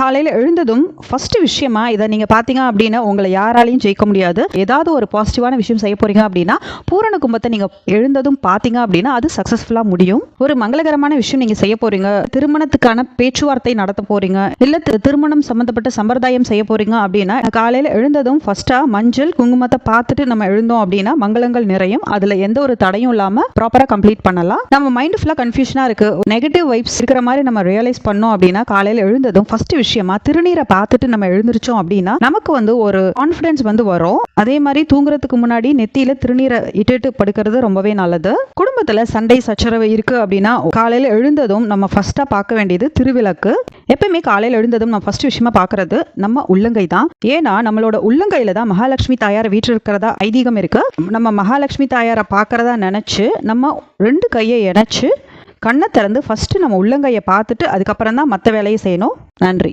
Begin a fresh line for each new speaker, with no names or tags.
காலையில் எழுந்ததும் ஃபர்ஸ்ட் விஷயமா இதை நீங்கள் பார்த்தீங்க அப்படின்னா உங்களை யாராலையும் ஜெயிக்க முடியாது. ஏதாவது ஒரு பாசிட்டிவான விஷயம் செய்ய போறீங்க அப்படின்னா பூரண கும்பத்தை நீங்கள் எழுந்ததும் பார்த்தீங்க அப்படின்னா அது சக்ஸஸ்ஃபுல்லாக முடியும். ஒரு மங்களகரமான விஷயம் நீங்கள் செய்ய போறீங்க. திருமணத்துக்கான பேச்சுவார்த்தை நடத்த போறீங்க. இல்லை திருமணம் சம்மந்தப்பட்ட சம்பிரதாயம் செய்ய போறீங்க அப்படின்னா காலையில் எழுந்ததும் ஃபர்ஸ்ட்டாக மஞ்சள் குங்குமத்தை பார்த்துட்டு நம்ம எழுந்தோம் அப்படின்னா மங்களங்கள் நிறையும். அதில் எந்த ஒரு தடையும் இல்லாமல் ப்ராப்பராக கம்ப்ளீட் பண்ணலாம். நம்ம மைண்ட் ஃபுல்லாக கன்ஃபியூஷனாக இருக்குது நெகட்டிவ் வைப்ஸ் இருக்கிற மாதிரி நம்ம ரியலைஸ் பண்ணோம் அப்படின்னா காலையில் எழுந்ததும் ஃபர்ஸ்ட் விஷயம் விஷயமா திருநீரை பார்த்துட்டு நம்ம எழுந்திருச்சோம் அப்படின்னா நமக்கு வந்து ஒரு கான்ஃபிடன்ஸ் வந்து வரும். அதே மாதிரி தூங்குறதுக்கு முன்னாடி நெத்தியில திருநீரை இட்டுட்டு படுக்கிறது ரொம்பவே நல்லது. குடும்பத்துல சண்டை சச்சரவு இருக்கு அப்படின்னா காலையில எழுந்ததும் நம்ம ஃபர்ஸ்டா பார்க்க வேண்டியது திருவிளக்கு. எப்பயுமே காலையில எழுந்ததும் நம்ம ஃபர்ஸ்ட் விஷயமா பாக்குறது நம்ம உள்ளங்கை தான். ஏன்னா நம்மளோட உள்ளங்கையில தான் மகாலட்சுமி தாயார் வீட்டில் இருக்கிறதா ஐதீகம் இருக்கு. நம்ம மகாலட்சுமி தாயாரை பார்க்கறதா நினைச்சு நம்ம ரெண்டு கையை இணைச்சு கண்ணை திறந்து ஃபர்ஸ்ட் நம்ம உள்ளங்கையை பார்த்துட்டு அதுக்கப்புறம் தான் மற்ற வேலையை செய்யணும். நன்றி.